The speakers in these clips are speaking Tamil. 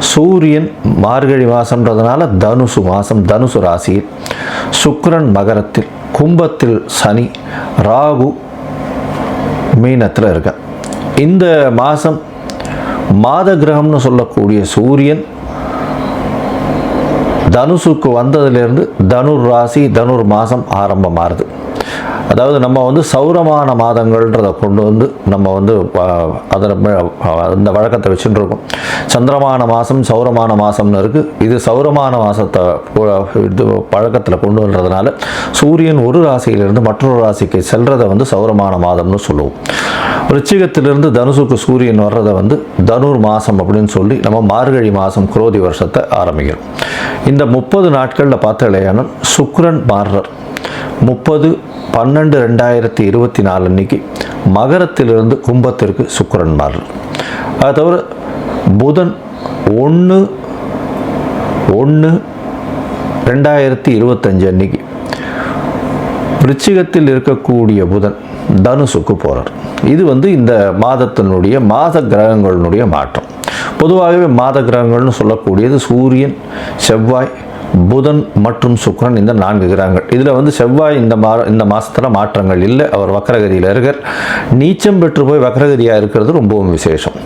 சூரியன் மார்கழி மாதம்ன்றதுனால தனுசு மாதம் தனுசு ராசியில் சுக்கரன் மகரத்தில் கும்பத்தில் சனி ராகு மீனத்தில் இருக்க. இந்த மாதம் மாத கிரகம்னு சொல்லக்கூடிய சூரியன் தனுசுக்கு வந்ததுலேருந்து தனுர் ராசி தனுர் மாதம் ஆரம்பமாகுது அதாவது நம்ம வந்து சௌரமான மாதங்கள்ன்றதை கொண்டு வந்து நம்ம வந்து அதில் அந்த வழக்கத்தை வச்சுட்டு இருக்கோம் சந்திரமான மாதம் சௌரமான மாதம்னு இருக்குது இது சௌரமான மாதத்தை இது பழக்கத்தில் கொண்டு வர்றதுனால சூரியன் ஒரு ராசியிலிருந்து மற்றொரு ராசிக்கு செல்றதை வந்து சௌரமான மாதம்னு சொல்லுவோம். ரிச்சிகத்திலிருந்து தனுசுக்கு சூரியன் வர்றதை வந்து தனுர் மாதம் அப்படின்னு சொல்லி நம்ம மார்கழி மாதம் குரோதி வருஷத்தை ஆரம்பிக்கிறோம். இந்த முப்பது நாட்களில் பார்த்த சுக்ரன் மாறுறார். முப்பது பன்னெண்டு ரெண்டாயிரத்தி இருபத்தி நாலு அன்னைக்கு மகரத்திலிருந்து கும்பத்திற்கு சுக்கரன் மாறுறார். அது தவிர புதன் ஒன்று ஒன்று ரெண்டாயிரத்தி இருபத்தஞ்சு அன்னைக்கு விருச்சிகத்தில் இருக்கக்கூடிய புதன் தனுசுக்கு போகிறார் இது வந்து இந்த மாதத்தினுடைய மாத கிரகங்களினுடைய மாற்றம். பொதுவாகவே மாத கிரகங்கள்னு சொல்லக்கூடியது சூரியன் செவ்வாய் புதன் மற்றும் சுக்கிரன் இந்த நான்கு கிரகங்கள். இதில் வந்து செவ்வாய் இந்த மா இந்த மாதத்தில் மாற்றங்கள் இல்லை. அவர் வக்கரகதியில் இருக்கார். நீச்சம் பெற்று போய் வக்கரகதியாக இருக்கிறது ரொம்பவும் விசேஷம்.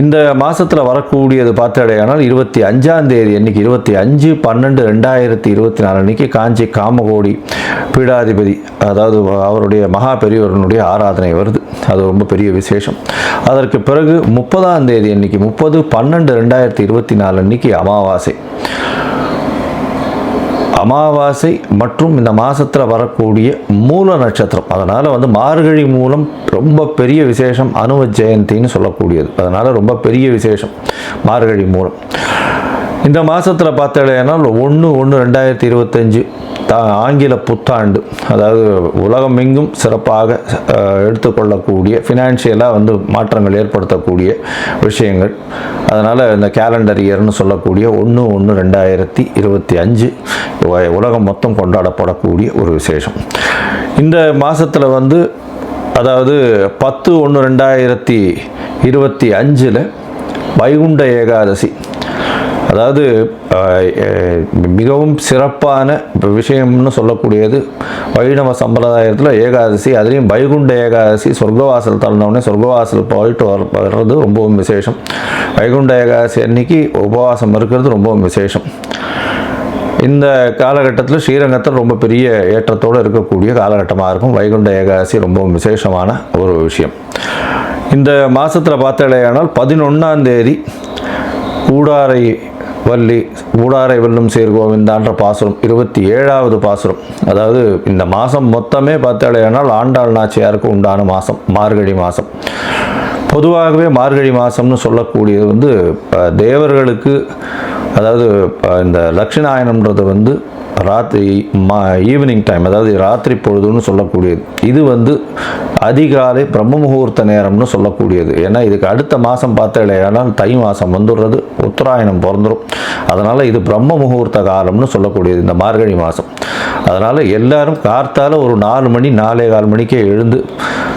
இந்த மாதத்தில் வரக்கூடியது பார்த்தாடையானால் இருபத்தி அஞ்சாம் தேதி அன்னைக்கு இருபத்தி அஞ்சு பன்னெண்டு ரெண்டாயிரத்தி இருபத்தி நாலு அன்னைக்கு காஞ்சி காமகோடி பீடாதிபதி அதாவது அவருடைய மகா பெரியவர்களுடைய ஆராதனை வருது. அது ரொம்ப பெரிய விசேஷம். அதற்கு பிறகு முப்பதாம் தேதி அன்னைக்கு முப்பது பன்னெண்டு ரெண்டாயிரத்தி இருபத்தி நாலு அன்னைக்கு அமாவாசை. அமாவாசை மற்றும் இந்த மாதத்தில் வரக்கூடிய மூல நட்சத்திரம். அதனால் வந்து மார்கழி மூலம் ரொம்ப பெரிய விசேஷம் அனுவ ஜெயந்தின்னு சொல்லக்கூடியது. அதனால் ரொம்ப பெரிய விசேஷம் மார்கழி மூலம். இந்த மாதத்தில் பார்த்தாலேனா ஒன்று ஒன்று ரெண்டாயிரத்தி இருபத்தஞ்சு த ஆங்கில புத்தாண்டு அதாவது உலகமெங்கும் சிறப்பாக எடுத்துக்கொள்ளக்கூடிய ஃபினான்ஷியலாக வந்து மாற்றங்கள் ஏற்படுத்தக்கூடிய விஷயங்கள். அதனால் இந்த கேலண்டர் இயர்னு சொல்லக்கூடிய ஒன்று ஒன்று ரெண்டாயிரத்தி இருபத்தி அஞ்சு உலகம் மொத்தம் கொண்டாடப்படக்கூடிய ஒரு விசேஷம். இந்த மாதத்தில் வந்து அதாவது பத்து ஒன்று ரெண்டாயிரத்தி இருபத்தி அஞ்சில் வைகுண்ட ஏகாதசி அதாவது மிகவும் சிறப்பான விஷயம்னு சொல்லக்கூடியது வைணவ சம்பிரதாயத்தில் ஏகாதசி அதுலேயும் வைகுண்ட ஏகாதசி சொர்க்கவாசல் தள்ளினவுடனே சொர்க்கவாசல் போயிட்டு வர வர்றது ரொம்பவும் விசேஷம். வைகுண்ட ஏகாதசி அன்னைக்கு உபவாசம் இருக்கிறது ரொம்பவும் விசேஷம். இந்த காலகட்டத்தில் ஸ்ரீரங்கத்தில் ரொம்ப பெரிய ஏற்றத்தோடு இருக்கக்கூடிய காலகட்டமாக இருக்கும். வைகுண்ட ஏகாதசி ரொம்பவும் விசேஷமான ஒரு விஷயம். இந்த மாதத்தில் பார்த்தாலேயானால் பதினொன்றாம் தேதி கூடாரை வள்ளி கூடாரை வெல்லும் சீர்கோவிந்தான்ற பாசுரம் இருபத்தி ஏழாவது பாசுரம். அதாவது இந்த மாதம் மொத்தமே பார்த்தாலேயானால் ஆண்டாள் நாச்சியாருக்கு உண்டான மாதம் மார்கழி மாதம் பொதுவாகவே மார்கழி மாதம்னு சொல்லக்கூடியது வந்து தேவர்களுக்கு அதாவது இந்த லட்சுநாயனம்ன்றது வந்து ராத்திரி மா ஈவினிங் டைம் அதாவது ராத்திரி பொழுதுன்னு சொல்லக்கூடியது. இது வந்து அதிகாலை பிரம்ம முகூர்த்த நேரம்னு சொல்லக்கூடியது. ஏன்னா இதுக்கு அடுத்த மாதம் பார்த்தாலேயானால் தை மாதம் வந்துடுறது உத்தராயணம் பிறந்துடும் அதனால் இது பிரம்ம முகூர்த்த காலம்னு சொல்லக்கூடியது இந்த மார்கழி மாதம் அதனால் எல்லாரும் கார்த்தால ஒரு நாலு மணி நாலே கால் மணிக்கே எழுந்து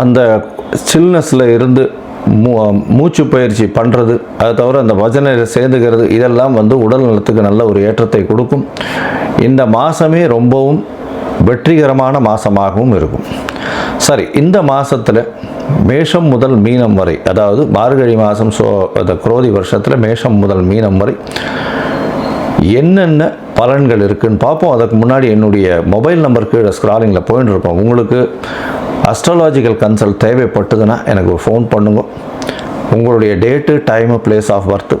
அந்த சில்னஸில் இருந்து மூ மூச்சு பயிற்சி பண்ணுறது அதை தவிர அந்த பஜனையில் சேர்ந்துக்கிறது இதெல்லாம் வந்து உடல் நலத்துக்கு நல்ல ஒரு ஏற்றத்தை கொடுக்கும். இந்த மாதமே ரொம்பவும் வெற்றிகரமான மாதமாகவும் இருக்கும். சரி இந்த மாதத்தில் மேஷம் முதல் மீனம் வரை அதாவது மார்கழி மாதம் சோ அந்த குரோதி வருஷத்தில் மேஷம் முதல் மீனம் வரை என்னென்ன பலன்கள் இருக்குதுன்னு பார்ப்போம். அதுக்கு முன்னாடி என்னுடைய மொபைல் நம்பருக்கு ஸ்க்ராலிங்கில் போயின்னு இருப்போம். உங்களுக்கு அஸ்ட்ராலாஜிக்கல் கன்சல்ட் தேவைப்பட்டதுன்னா எனக்கு ஃபோன் பண்ணுங்க. உங்களுடைய date time place of birth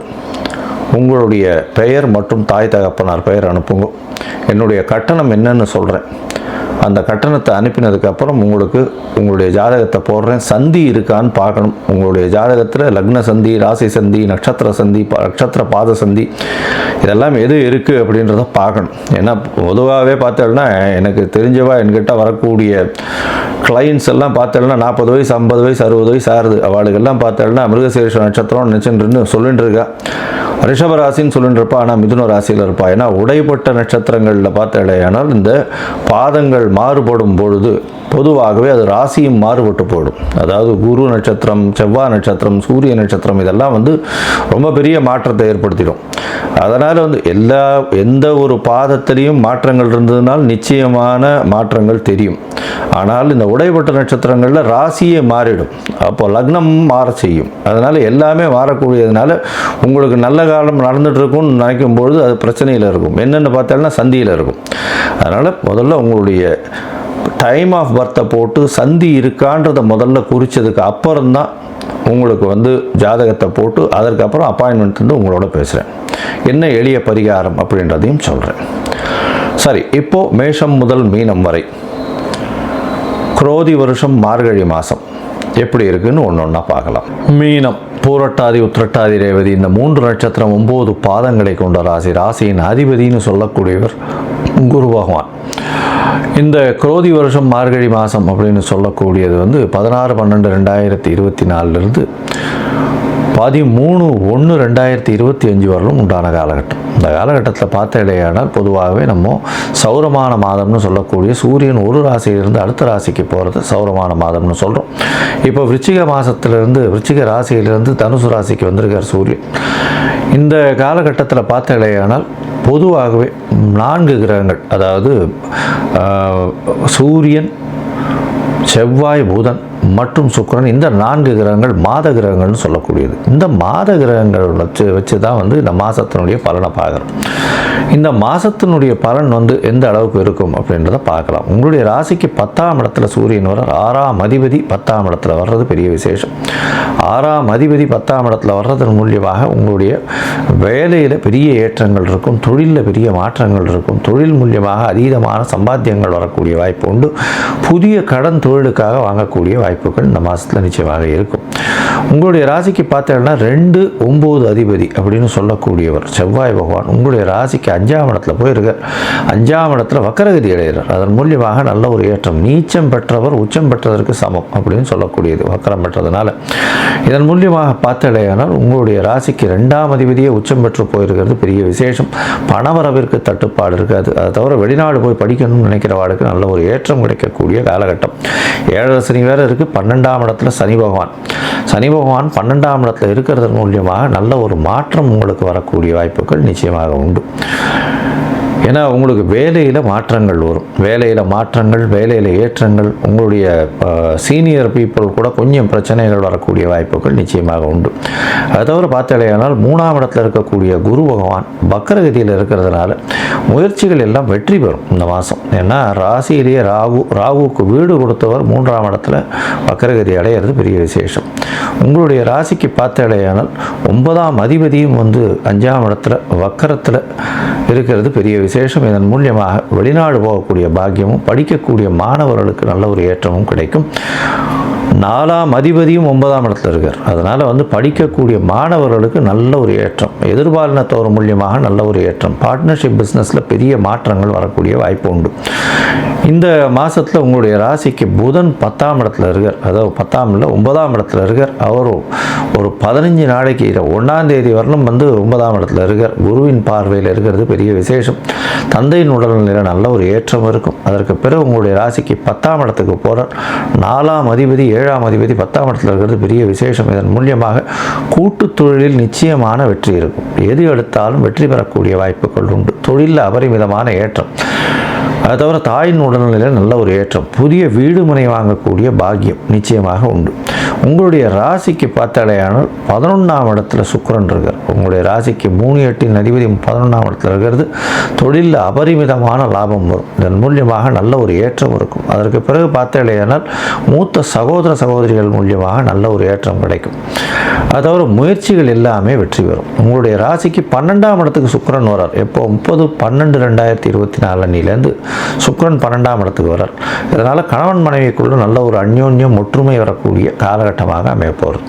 உங்களுடைய பெயர் மற்றும் தாய் தகப்பனார் பெயர் அனுப்புங்க. என்னுடைய கட்டணம் என்னன்னு சொல்கிறேன் அந்த கட்டணத்தை அனுப்பினதுக்கப்புறம் உங்களுக்கு உங்களுடைய ஜாதகத்தை போடுறேன். சந்தி இருக்கான்னு பார்க்கணும். உங்களுடைய ஜாதகத்தில் லக்ன சந்தி ராசி சந்தி நட்சத்திர சந்தி நட்சத்திர பாத சந்தி இதெல்லாம் எது இருக்குது அப்படின்றத பார்க்கணும். ஏன்னா பொதுவாகவே பார்த்தோம்னா எனக்கு தெரிஞ்சவா என்கிட்ட வரக்கூடிய கிளைண்ட்ஸ் எல்லாம் பார்த்தோம்னா நாற்பது வயசு ஐம்பது வயசு அறுபது வயசு ஆறுது அவளுக்கெல்லாம் பார்த்தோம்னா மிருகசீரிஷ நட்சத்திரம் நினச்சின்னு சொல்லிட்டு இருக்கா. ரிஷப ராசின்னு சொல்லிட்டு இருப்பா. ஆனால் மிதுன ராசியில் இருப்பா. ஏன்னா உடைப்பட்ட நட்சத்திரங்களில் பார்த்தாலேயானால் இந்த பாதங்கள் மாறுபடும் பொழுது பொதுவாகவே அது ராசியும் மாறுபட்டு போயிடும். அதாவது குரு நட்சத்திரம் செவ்வாய் நட்சத்திரம் சூரிய நட்சத்திரம் இதெல்லாம் வந்து ரொம்ப பெரிய மாற்றத்தை ஏற்படுத்திடும். அதனால் வந்து எல்லா எந்த ஒரு பாதத்திலையும் மாற்றங்கள் இருந்ததுனால் நிச்சயமான மாற்றங்கள் தெரியும். ஆனால் இந்த உடைப்பட்ட நட்சத்திரங்களில் ராசியே மாறிடும். அப்போ லக்னம் மாற செய்யும். அதனால் எல்லாமே மாறக்கூடியதுனால உங்களுக்கு நல்ல காலம் நடந்துட்டு இருக்கும்னு நினைக்கும் பொழுது அது பிரச்சனையில் இருக்கும். என்னென்னு பார்த்தோம்னா சந்தியில் இருக்கும். அதனால் முதல்ல உங்களுடைய டைம் ஆஃப் பர்த்தை போட்டு சந்தி இருக்கான்றதை முதல்ல குறித்ததுக்கு அப்புறம்தான் உங்களுக்கு வந்து ஜாதகத்தை போட்டு அதற்கப்புறம் அப்பாயின்மெண்ட் வந்து உங்களோட பேசுகிறேன் என்ன எளிய பரிகாரம் அப்படின்றதையும் சொல்கிறேன் சரி இப்போது மேஷம் முதல் மீனம் வரை. குரோதி வருஷம் மார்கழி மாதம் எப்படி இருக்குன்னு ஒன்று ஒன்றா பார்க்கலாம். மீனம் பூரட்டாதி உத்திரட்டாதி ரேவதி இந்த மூன்று நட்சத்திரம் ஒம்பது பாதங்களை கொண்ட ராசி. ராசியின் அதிபதின்னு சொல்லக்கூடியவர் குரு பகவான். இந்த குரோதி வருஷம் மார்கழி மாதம் அப்படின்னு சொல்லக்கூடியது வந்து பதினாறு பன்னெண்டு ரெண்டாயிரத்தி இருபத்தி நாலுலேருந்து பதிமூணு ஒன்று ரெண்டாயிரத்தி இருபத்தி அஞ்சு வரலும் உண்டான காலகட்டம். இந்த காலகட்டத்தில் பார்த்த இடையானால் பொதுவாகவே நம்ம சௌரமான மாதம்னு சொல்லக்கூடிய சூரியன் ஒரு ராசியிலிருந்து அடுத்த ராசிக்கு போகிறது சௌரமான மாதம்னு சொல்கிறோம் இப்போ விருச்சிக மாதத்துலேருந்து விருச்சிக ராசியிலிருந்து தனுசு ராசிக்கு வந்திருக்கார் சூரியன். இந்த காலகட்டத்தில் பார்த்த இடையானால் பொதுவாகவே நான்கு கிரகங்கள் அதாவது சூரியன் செவ்வாய் புதன் மற்றும் சுக்கரன் இந்த நான்கு கிரகங்கள் மாத கிரகங்கள்னு சொல்லக்கூடியது. இந்த மாத கிரகங்கள் வச்சு வச்சு தான் வந்து இந்த மாதத்தினுடைய பலனை பார்க்குறோம். இந்த மாதத்தினுடைய பலன் வந்து எந்த அளவுக்கு இருக்கும் அப்படின்றத பார்க்கலாம். உங்களுடைய ராசிக்கு பத்தாம் இடத்துல சூரியன் வர ஆறாம் அதிபதி பத்தாம் இடத்துல வர்றது பெரிய விசேஷம். ஆறாம் அதிபதி பத்தாம் இடத்துல வர்றதன் மூலியமாக உங்களுடைய வேலையில் பெரிய ஏற்றங்கள் இருக்கும் தொழிலில் பெரிய மாற்றங்கள் இருக்கும் தொழில் மூலியமாக அதீதமான சம்பாத்தியங்கள் வரக்கூடிய வாய்ப்பு உண்டு. புதிய கடன் தொழிலுக்காக வாங்கக்கூடிய வாய்ப்புகள் இந்த மாதத்தில் நிச்சயமாக இருக்கும். உங்களுடைய ராசிக்கு பார்த்தீங்கன்னா ரெண்டு ஒம்பது அதிபதி அப்படின்னு சொல்லக்கூடியவர் செவ்வாய் பகவான் உங்களுடைய ராசிக்கு அஞ்சாம் இடத்துல போயிருக்கார். அஞ்சாம் இடத்துல வக்கரகதி அடைகிறார். அதன் மூலியமாக நல்ல ஒரு ஏற்றம் நீச்சம் பெற்றவர் உச்சம் பெற்றதற்கு சமம் அப்படின்னு சொல்லக்கூடியது வக்கரம் பெற்றதுனால. இதன் மூலியமாக பார்த்தடையானால் உங்களுடைய ராசிக்கு ரெண்டாம் அதிபதியே உச்சம் பெற்று போயிருக்கிறது பெரிய விசேஷம். பணவரவிற்கு தட்டுப்பாடு இருக்காது. அதை தவிர வெளிநாடு போய் படிக்கணும்னு நினைக்கிறவாளுக்கு நல்ல ஒரு ஏற்றம் கிடைக்கக்கூடிய காலகட்டம். ஏழரை சனி வேற இருக்குது பன்னெண்டாம் இடத்துல சனி பகவான். சனி பகவான் பன்னெண்டாம் இடத்துல இருக்கிறது மூலியமாக நல்ல ஒரு மாற்றம் உங்களுக்கு வரக்கூடிய வாய்ப்புகள் நிச்சயமாக உண்டு. ஏன்னா உங்களுக்கு வேலையில் மாற்றங்கள் வரும். வேலையில் மாற்றங்கள் வேலையில் ஏற்றங்கள் உங்களுடைய சீனியர் பீப்புள் கூட கொஞ்சம் பிரச்சனைகள் வரக்கூடிய வாய்ப்புகள் நிச்சயமாக உண்டு. அதை தவிர பார்த்தாலேயானால் மூணாம் இடத்துல இருக்கக்கூடிய குரு பகவான் வக்கரகதியில் இருக்கிறதுனால முயற்சிகள் எல்லாம் வெற்றி பெறும் இந்த மாதம் ஏன்னா ராசியிலேயே ராகு ராகுவுக்கு வீடு கொடுத்தவர் மூன்றாம் இடத்துல வக்கரகதி அடையிறது பெரிய விசேஷம். உங்களுடைய ராசிக்கு பார்த்தாலேயானால் ஒன்பதாம் அதிபதியும் வந்து அஞ்சாம் இடத்துல வக்கரத்தில் இருக்கிறது பெரிய விசேஷம் விசேஷம். இதன் மூலியமாக வெளிநாடு போகக்கூடிய பாக்கியமும் படிக்கக்கூடிய மாணவர்களுக்கு நல்ல ஒரு ஏற்றமும் கிடைக்கும். நாலாம் அதிபதியும் ஒன்பதாம் இடத்துல இருக்கார். அதனால் வந்து படிக்கக்கூடிய மாணவர்களுக்கு நல்ல ஒரு ஏற்றம். எதிர்பாலினத்தோர் மூலியமாக நல்ல ஒரு ஏற்றம். பார்ட்னர்ஷிப் பிஸ்னஸில் பெரிய மாற்றங்கள் வரக்கூடிய வாய்ப்பு உண்டு. இந்த மாதத்தில் உங்களுடைய ராசிக்கு புதன் பத்தாம் இடத்துல இருக்கார். அதாவது பத்தாம் இல்லை ஒன்பதாம் இடத்துல இருக்கார். அவர் ஒரு பதினஞ்சு நாளைக்கு ஒன்றாம் தேதி வரலும் வந்து ஒன்பதாம் இடத்துல இருக்கார். குருவின் பார்வையில் இருக்கிறது பெரிய விசேஷம். தந்தையின் உடல்நிலையில் நல்ல ஒரு ஏற்றம் இருக்கும். அதற்கு பிறகு உங்களுடைய ராசிக்கு பத்தாம் இடத்துக்கு போகிறார் நாலாம் அதிபதி ஏழாம் அதிபதி பத்தாம் இடத்துல இருக்கிறது பெரிய விசேஷம். இதன் மூலியமாக கூட்டு தொழிலில் நிச்சயமான வெற்றி இருக்கும். எது எடுத்தாலும் வெற்றி பெறக்கூடிய வாய்ப்புகள் உண்டு. தொழிலில் அபரிமிதமான ஏற்றம். அது தவிர தாயின் உடல்நிலையில் நல்ல ஒரு ஏற்றம். புதிய வீடு மனை வாங்கக்கூடிய பாக்கியம் நிச்சயமாக உண்டு. உங்களுடைய ராசிக்கு பார்த்தாலேயானால் பதினொன்றாம் இடத்துல சுக்கரன் இருக்கார். உங்களுடைய ராசிக்கு மூணு எட்டின் அதிபதி பதினொன்றாம் இடத்துல இருக்கிறது. தொழிலில் அபரிமிதமான லாபம் வரும். இதன் மூலியமாக நல்ல ஒரு ஏற்றம் இருக்கும். அதற்கு பிறகு பார்த்தாலேயானால் மூத்த சகோதர சகோதரிகள் மூலியமாக நல்ல ஒரு ஏற்றம் கிடைக்கும். அது தவிர முயற்சிகள் எல்லாமே வெற்றி பெறும். உங்களுடைய ராசிக்கு பன்னெண்டாம் இடத்துக்கு சுக்கரன் வரார். எப்போ? முப்பது பன்னெண்டு ரெண்டாயிரத்தி இருபத்தி நாலு அன்னிலேருந்து சுக்கரன் பன்னெண்டாம் இடத்துக்கு வரார். இதனால் கணவன் மனைவிக்குள்ள நல்ல ஒரு அந்யோன்யம் ஒற்றுமை வரக்கூடிய காலகட்டமாக அமைய போகிறது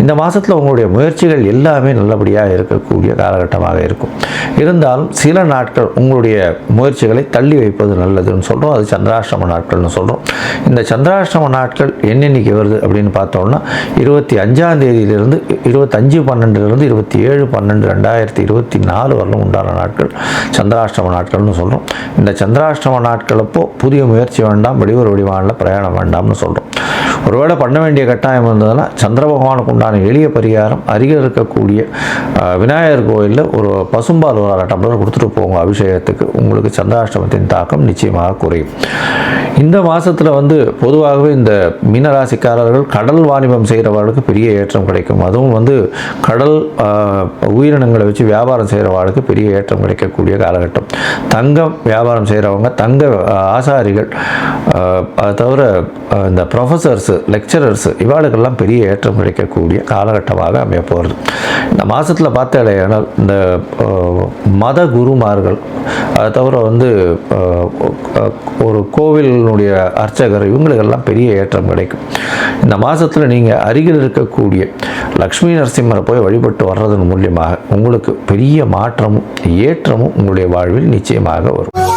இந்த மாதத்தில் உங்களுடைய முயற்சிகள் எல்லாமே நல்லபடியாக இருக்கக்கூடிய காலகட்டமாக இருக்கும். இருந்தாலும் சில நாட்கள் உங்களுடைய முயற்சிகளை தள்ளி வைப்பது நல்லதுன்னு சொல்கிறோம் அது சந்திராஷ்டம நாட்கள்னு சொல்கிறோம் இந்த சந்திராஷ்டம நாட்கள் என்னென்னைக்கு வருது அப்படின்னு பார்த்தோம்னா இருபத்தி அஞ்சாம் தேதியிலிருந்து இருபத்தஞ்சு பன்னெண்டுலேருந்து இருபத்தி ஏழு பன்னெண்டு ரெண்டாயிரத்தி இருபத்தி நாலு வரலும் உண்டான நாட்கள் சந்திராஷ்டம நாட்கள்னு சொல்கிறோம் இந்த சந்திராஷ்டம நாட்களப்போ புதிய முயற்சி வேண்டாம் வெளியூர் வடிவானில் பிரயாணம் வேண்டாம்னு சொல்கிறோம் ஒருவேளை பண்ண வேண்டிய கட்டாயம் இருந்ததுன்னா சந்திர பகவானுக்கு உண்டான எளிய பரிகாரம். அருகில் இருக்கக்கூடிய விநாயகர் கோயிலில் ஒரு பசும்பால் ஒரு அரை டம்ளர் கொடுத்துட்டு போங்க அபிஷேகத்துக்கு. உங்களுக்கு சந்திராஷ்டமத்தின் தாக்கம் நிச்சயமாக குறையும். இந்த மாதத்தில் வந்து பொதுவாகவே இந்த மீனராசிக்காரர்கள் கடல் வாணிபம் செய்கிறவர்களுக்கு பெரிய ஏற்றம் கிடைக்கும். அதுவும் வந்து கடல் உயிரினங்களை வச்சு வியாபாரம் செய்கிறவர்களுக்கு பெரிய ஏற்றம் கிடைக்கக்கூடிய காலகட்டம். தங்கம் வியாபாரம் செய்கிறவங்க தங்க ஆசாரிகள் தவிர இந்த ப்ரொஃபஸர்ஸு லெக்சரர்ஸு இவாளுக்கெல்லாம் பெரிய ஏற்றம் கிடைக்கக்கூடிய காலகட்டமாக அமைய போகிறது. இந்த மாதத்தில் பார்த்தாலேயானால் இந்த மத குருமார்கள் அதை தவிர வந்து ஒரு கோவிலினுடைய அர்ச்சகர் இவங்களுக்கெல்லாம் பெரிய ஏற்றம் கிடைக்கும். இந்த மாதத்தில் நீங்கள் அருகில் இருக்கக்கூடிய லக்ஷ்மி நரசிம்மரை போய் வழிபட்டு வர்றதன் மூலியமாக உங்களுக்கு பெரிய மாற்றமும் ஏற்றமும் உங்களுடைய வாழ்வில் நிச்சயமாக வரும்.